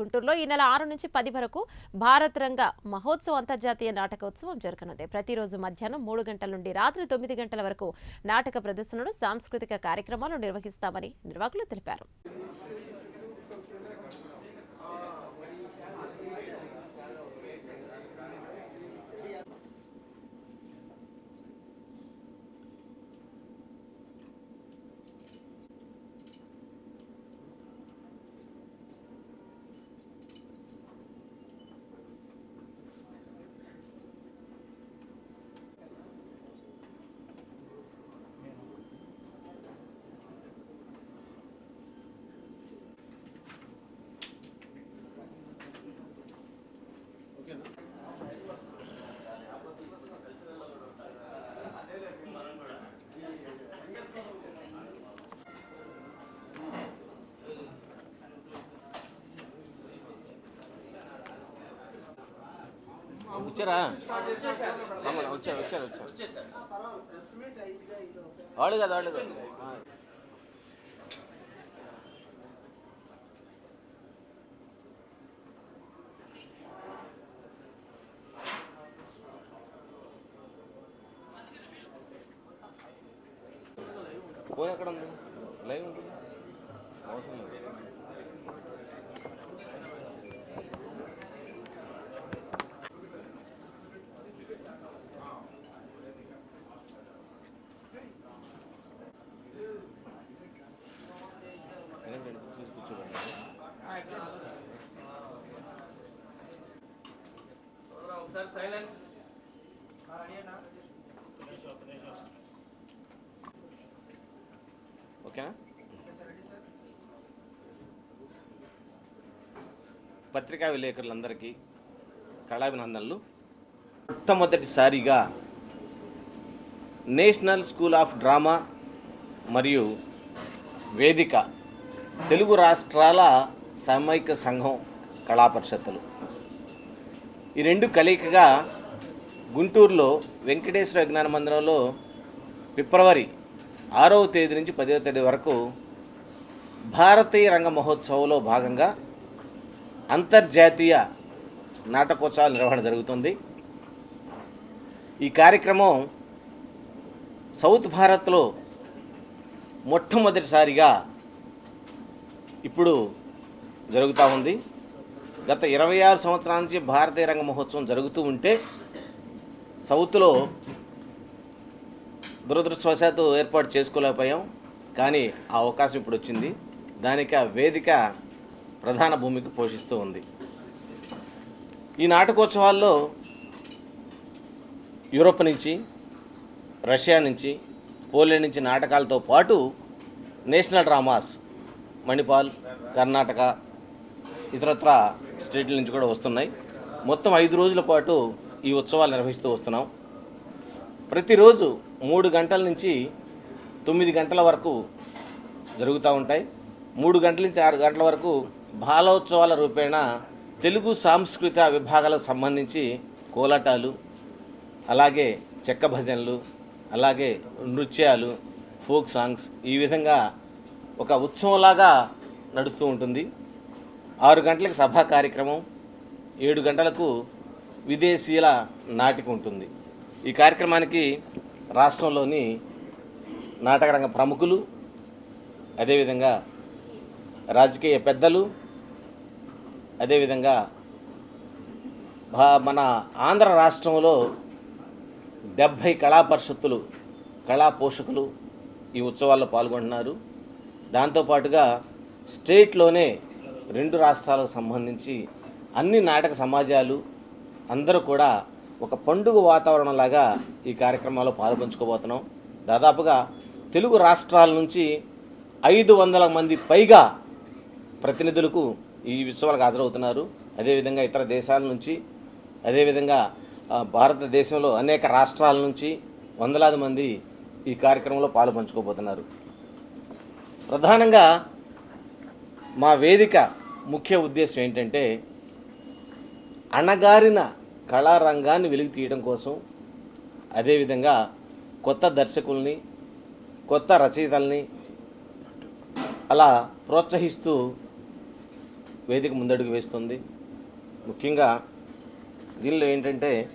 గుంటూరులో ఈ నెల ఆరు నుంచి పది వరకు భారత్ రంగ మహోత్సవ అంతర్జాతీయ నాటకోత్సవం జరగనుంది. ప్రతిరోజు మధ్యాహ్నం మూడు గంటల నుండి రాత్రి తొమ్మిది గంటల వరకు నాటక ప్రదర్శనలు సాంస్కృతిక కార్యక్రమాలు నిర్వహిస్తామని నిర్వాహకులు తెలిపారు. వచ్చారా? రమ్మని వచ్చారు వచ్చారు వచ్చారు. వాళ్ళు కదా వాళ్ళు కాదు. పోయి ఫోన్ ఎక్కడ ఉంది? లైవ్ ఉంటుంది. అవసరం లేదు. ఓకేనా పత్రికా విలేకరులందరికీ కళాభినందనలు. మొట్టమొదటిసారిగా నేషనల్ స్కూల్ ఆఫ్ డ్రామా మరియు వేదిక తెలుగు రాష్ట్రాల సమైక్య సంఘం కళాపరిషత్తులు. ఈ రెండు కలయికగా గుంటూరులో వెంకటేశ్వర విజ్ఞాన మందిరంలో ఫిబ్రవరి ఆరవ తేదీ నుంచి పదవ తేదీ వరకు భారతీయ రంగ మహోత్సవంలో భాగంగా అంతర్జాతీయ నాటకోత్సవాల నిర్వహణ జరుగుతుంది. ఈ కార్యక్రమం సౌత్ భారత్లో మొట్టమొదటిసారిగా ఇప్పుడు జరుగుతూ ఉంది. గత ఇరవై ఆరు సంవత్సరాల నుంచి భారతీయ రంగ మహోత్సవం జరుగుతూ ఉంటే సౌత్లో దురదృష్టవశాత్తు ఏర్పాటు చేసుకోలేకపోయాం. కానీ ఆ అవకాశం ఇప్పుడు వచ్చింది. దానికి ఆ వేదిక ప్రధాన భూమిక పోషిస్తూ ఉంది. ఈ నాటకోత్సవాల్లో యూరోప్ నుంచి రష్యా నుంచి పోలాండ్ నుంచి నాటకాలతో పాటు నేషనల్ డ్రామాస్ మణిపాల్ కర్ణాటక ఇతరత్ర స్టేట్ల నుంచి కూడా వస్తున్నాయి. మొత్తం ఐదు రోజుల పాటు ఈ ఉత్సవాలు నిర్వహిస్తూ వస్తున్నాం. ప్రతిరోజు మూడు గంటల నుంచి తొమ్మిది గంటల వరకు జరుగుతూ ఉంటాయి. మూడు గంటల నుంచి ఆరు గంటల వరకు బాలోత్సవాల రూపేణ తెలుగు సాంస్కృతిక విభాగాలకు సంబంధించి కోలాటాలు అలాగే చెక్క భజనలు అలాగే నృత్యాలు ఫోక్ సాంగ్స్ ఈ విధంగా ఒక ఉత్సవంలాగా నడుస్తూ ఉంటుంది. ఆరు గంటలకు సభా కార్యక్రమం ఏడు గంటలకు విదేశీయుల నాటిక ఉంటుంది. ఈ కార్యక్రమానికి రాష్ట్రంలోని నాటకరంగ ప్రముఖులు అదేవిధంగా రాజకీయ పెద్దలు అదేవిధంగా మన ఆంధ్ర రాష్ట్రంలో డెబ్భై కళా పరిషత్తులు కళా పోషకులు ఈ ఉత్సవాల్లో పాల్గొంటున్నారు. దాంతోపాటుగా స్టేట్లోనే రెండు రాష్ట్రాలకు సంబంధించి అన్ని నాటక సమాజాలు అందరూ కూడా ఒక పండుగ వాతావరణంలాగా ఈ కార్యక్రమాల్లో పాల్పంచుకోబోతున్నాం. దాదాపుగా తెలుగు రాష్ట్రాల నుంచి ఐదు వందల మంది పైగా ప్రతినిధులకు ఈ ఉత్సవాలకు హాజరవుతున్నారు. అదేవిధంగా ఇతర దేశాల నుంచి అదేవిధంగా భారతదేశంలో అనేక రాష్ట్రాల నుంచి వందలాది మంది ఈ కార్యక్రమంలో పాలు పంచుకోబోతున్నారు ప్రధానంగా మా వేదిక ముఖ్య ఉద్దేశం ఏంటంటే అణగారిన కళారంగాన్ని వెలికి తీయడం కోసం అదేవిధంగా కొత్త దర్శకుల్ని కొత్త రచయితల్ని అలా ప్రోత్సహిస్తూ వేదిక ముందడుగు వేస్తుంది. ముఖ్యంగా దీనిలో ఏంటంటే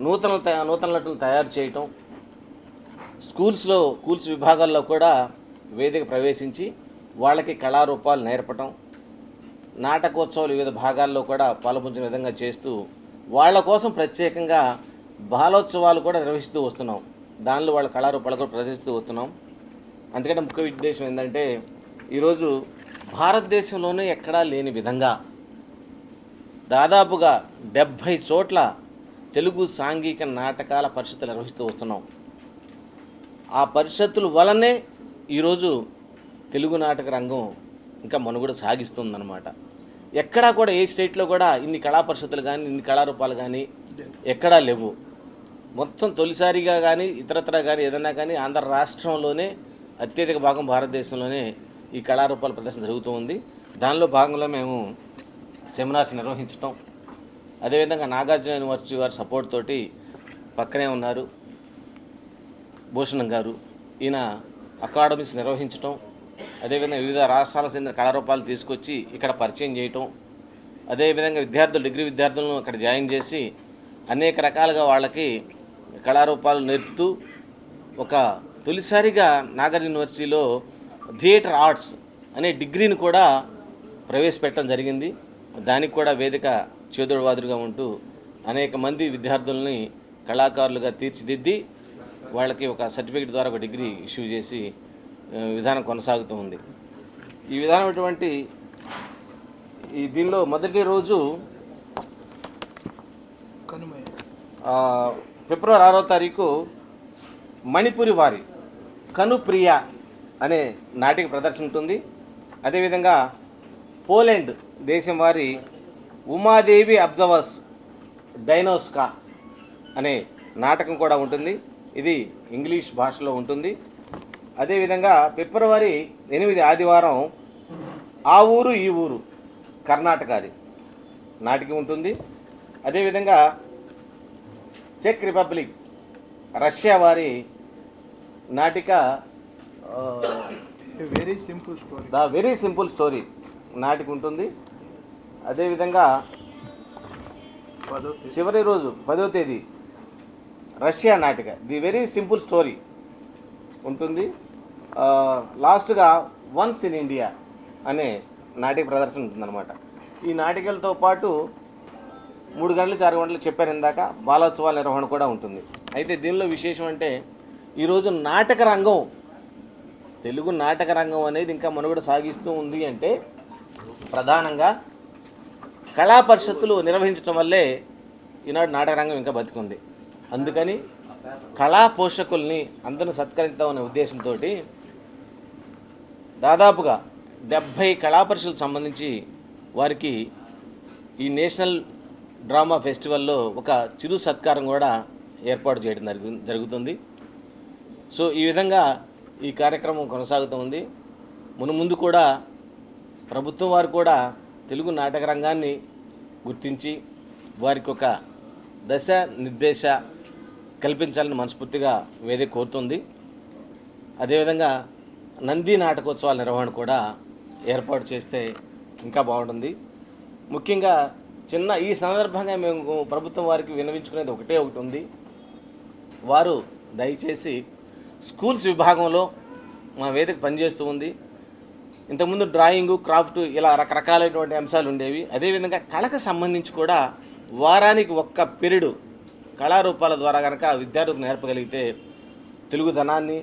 నూతన నూతన నటులు తయారు చేయటం స్కూల్స్లో స్కూల్స్ విభాగాల్లో కూడా వేదిక ప్రవేశించి వాళ్ళకి కళారూపాలు నేర్పటం నాటకోత్సవాలు వివిధ భాగాల్లో కూడా పాల్పంచిన విధంగా చేస్తూ వాళ్ళ కోసం ప్రత్యేకంగా బాలోత్సవాలు కూడా నిర్వహిస్తూ వస్తున్నాం. దానిలో వాళ్ళ కళారూపాలు కూడా ప్రదర్శిస్తూ వస్తున్నాం. అందుకంటే ముఖ్య ఉద్దేశం ఏంటంటే ఈరోజు భారతదేశంలోనే ఎక్కడా లేని విధంగా దాదాపుగా డెబ్భై చోట్ల తెలుగు సాంఘిక నాటకాల పరిషత్తులు నిర్వహిస్తూ వస్తున్నాం. ఆ పరిషత్తుల వలనే ఈరోజు తెలుగు నాటక రంగం ఇంకా మనుగడ సాగిస్తుందన్నమాట. ఎక్కడా కూడా ఏ స్టేట్లో కూడా ఇన్ని కళా పరిషత్తులు కానీ ఇన్ని కళారూపాలు కానీ ఎక్కడా లేవు. మొత్తం తొలిసారిగా కానీ ఇతరత్ర కానీ ఏదన్నా కానీ ఆంధ్ర రాష్ట్రంలోనే అత్యధిక భాగం భారతదేశంలోనే ఈ కళారూపాల ప్రదర్శన జరుగుతూ ఉంది. దానిలో భాగంగా మేము సెమినార్స్ నిర్వహించటం. అదేవిధంగా నాగార్జున యూనివర్సిటీ వారి సపోర్ట్ తోటి పక్కనే ఉన్నారు భూషణం గారు. ఈయన అకాడమీస్ నిర్వహించటం. అదేవిధంగా వివిధ రాష్ట్రాల చెందిన కళారూపాలు తీసుకొచ్చి ఇక్కడ పరిచయం చేయటం అదేవిధంగా విద్యార్థులు డిగ్రీ విద్యార్థులను అక్కడ జాయిన్ చేసి అనేక రకాలుగా వాళ్ళకి కళారూపాలు నేర్పుతూ ఒక తొలిసారిగా నాగార్జున యూనివర్సిటీలో థియేటర్ ఆర్ట్స్ అనే డిగ్రీని కూడా ప్రవేశపెట్టడం జరిగింది. దానికి కూడా వేదిక చేదోడువాదులుగా ఉంటూ అనేక మంది విద్యార్థుల్ని కళాకారులుగా తీర్చిదిద్ది వాళ్ళకి ఒక సర్టిఫికేట్ ద్వారా ఒక డిగ్రీ ఇష్యూ చేసి విధానం కొనసాగుతూ ఉంది. ఈ విధానం అటువంటి ఈ దీనిలో మొదటి రోజు ఫిబ్రవరి ఆరో తారీఖు మణిపురి వారి కనుప్రియ అనే నాటిక ప్రదర్శన ఉంటుంది. అదేవిధంగా పోలాండ్ దేశం వారి ఉమాదేవి అబ్జవర్స్ డైనోస్కా అనే నాటకం కూడా ఉంటుంది. ఇది ఇంగ్లీష్ భాషలో ఉంటుంది. అదేవిధంగా ఫిబ్రవరి ఎనిమిది ఆదివారం ఆ ఊరు ఈ ఊరు కర్ణాటకది. నాటిక ఉంటుంది. అదేవిధంగా చెక్ రిపబ్లిక్ రష్యా వారి నాటిక very simple story the very simple story నాటిక ఉంటుంది. అదేవిధంగా. చివరి రోజు పదో తేదీ రష్యా నాటిక. ది వెరీ సింపుల్ స్టోరీ ఉంటుంది. లాస్ట్గా వన్స్ ఇన్ ఇండియా అనే నాటిక ప్రదర్శన ఉంటుందన్నమాట. ఈ నాటికలతో పాటు మూడు గంటలు చారు గంటలు చెప్పారు ఇందాక బాలోత్సవాల నిర్వహణ కూడా ఉంటుంది. అయితే దీనిలో విశేషం అంటే ఈరోజు నాటక రంగం తెలుగు నాటక రంగం అనేది ఇంకా మనుగడ సాగిస్తూ ఉంది అంటే ప్రధానంగా కళా పరిషత్తులు నిర్వహించడం వల్లే ఈనాడు నాటక రంగం ఇంకా బతికుంది. అందుకని కళా పోషకుల్ని అందరూ సత్కరిద్దామనే ఉద్దేశంతో దాదాపుగా డెబ్భై కళాపరిషలకు సంబంధించి వారికి ఈ నేషనల్ డ్రామా ఫెస్టివల్లో ఒక చిరు సత్కారం కూడా ఏర్పాటు చేయడం జరుగు జరుగుతుంది. సో ఈ విధంగా ఈ కార్యక్రమం కొనసాగుతుంది మునుముందు ముందు కూడా ప్రభుత్వం వారు కూడా తెలుగు నాటక రంగాన్ని గుర్తించి వారికి ఒక దశ నిర్దేశ కల్పించాలని మనస్ఫూర్తిగా వేదిక కోరుతుంది. అదేవిధంగా నంది నాటకోత్సవాల నిర్వహణ కూడా ఏర్పాటు చేస్తే ఇంకా బాగుంటుంది. ముఖ్యంగా చిన్న ఈ సందర్భంగా మేము ప్రభుత్వం వారికి వినవించుకునేది ఒకటే ఒకటి ఉంది. వారు దయచేసి స్కూల్స్ విభాగంలో మా వేదిక పనిచేస్తూ ఉంది. ఇంతకుముందు డ్రాయింగు క్రాఫ్ట్ ఇలా రకరకాలైనటువంటి అంశాలు ఉండేవి. అదేవిధంగా కళకు సంబంధించి కూడా వారానికి ఒక్క పీరియడ్ కళారూపాల ద్వారా కనుక విద్యార్థులకు నేర్పగలిగితే తెలుగుదనాన్ని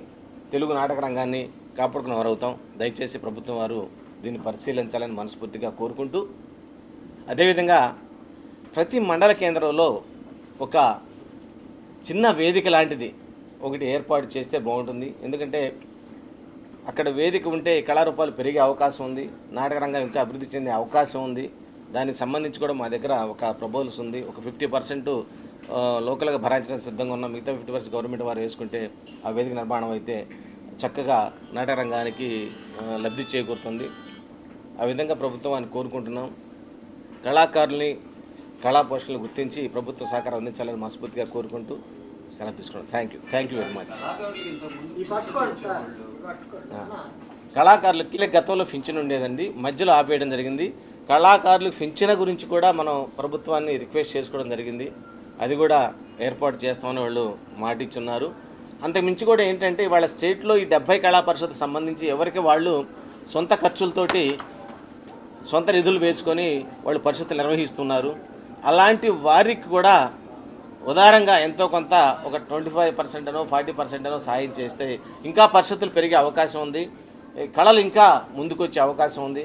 తెలుగు నాటక రంగాన్ని కాపాడుకున్న వారు అవుతాం దయచేసి ప్రభుత్వం వారు దీన్ని పరిశీలించాలని మనస్ఫూర్తిగా కోరుకుంటూ అదేవిధంగా ప్రతి మండల కేంద్రంలో ఒక చిన్న వేదిక లాంటిది ఒకటి ఏర్పాటు చేస్తే బాగుంటుంది. ఎందుకంటే అక్కడ వేదిక ఉంటే కళారూపాలు పెరిగే అవకాశం ఉంది. నాటక రంగం ఇంకా అభివృద్ధి చెందే అవకాశం ఉంది. దానికి సంబంధించి కూడా మా దగ్గర ఒక ప్రపోజల్స్ ఉంది. ఒక ఫిఫ్టీ పర్సెంట్ లోకల్గా భరాయించడానికి సిద్ధంగా ఉన్నాం. మిగతా ఫిఫ్టీ పర్సెంట్ గవర్నమెంట్ వారు వేసుకుంటే ఆ వేదిక నిర్మాణం అయితే చక్కగా నాటక రంగానికి ఆ, లబ్ధి చేకూరుతుంది. ఆ విధంగా ప్రభుత్వాన్ని కోరుకుంటున్నాం. కళాకారుల్ని కళా పోషకులను గుర్తించి ప్రభుత్వ సహకారం అందించాలని మనస్ఫూర్తిగా కోరుకుంటూ సెలవు తీసుకున్నాం. Thank you thank you very much కళాకారులకి ఇలా గతంలో పింఛన్ ఉండేదండి. మధ్యలో ఆపేయడం జరిగింది. కళాకారులకు పింఛన గురించి కూడా మనం ప్రభుత్వాన్ని రిక్వెస్ట్ చేసుకోవడం జరిగింది. అది కూడా ఏర్పాటు చేస్తామని వాళ్ళు మాటిచ్చున్నారు. అంతకుమించి కూడా ఏంటంటే వాళ్ళ స్టేట్లో ఈ డెబ్బై కళా పరిషత్ సంబంధించి ఎవరికి వాళ్ళు సొంత ఖర్చులతోటి సొంత నిధులు వేసుకొని వాళ్ళు పరిషత్తులు నిర్వహిస్తున్నారు. అలాంటి వారికి కూడా ఉదారంగా ఎంతో కొంత ఒక ట్వంటీ ఫైవ్ పర్సెంటనో ఫార్టీ పర్సెంటనో సాయం చేస్తే ఇంకా పరిషత్తులు పెరిగే అవకాశం ఉంది. కళలు ఇంకా ముందుకొచ్చే అవకాశం ఉంది.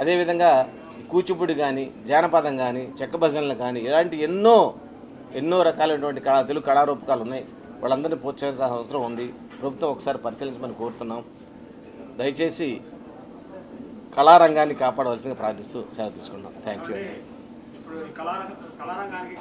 అదేవిధంగా కూచిపూడి కానీ జానపదం కానీ చెక్క భజనలు కానీ ఇలాంటి ఎన్నో ఎన్నో రకాలైనటువంటి కళా తెలుగు కళారూపకాలు ఉన్నాయి. వాళ్ళందరినీ ప్రోత్సహించాల్సిన అవసరం ఉంది. ప్రభుత్వం ఒకసారి పరిశీలించమని కోరుతున్నాం. దయచేసి కళారంగాన్ని కాపాడవలసిందిగా ప్రార్థిస్తూ సెలవు తీసుకున్నాం థ్యాంక్ యూ కళారంగానికి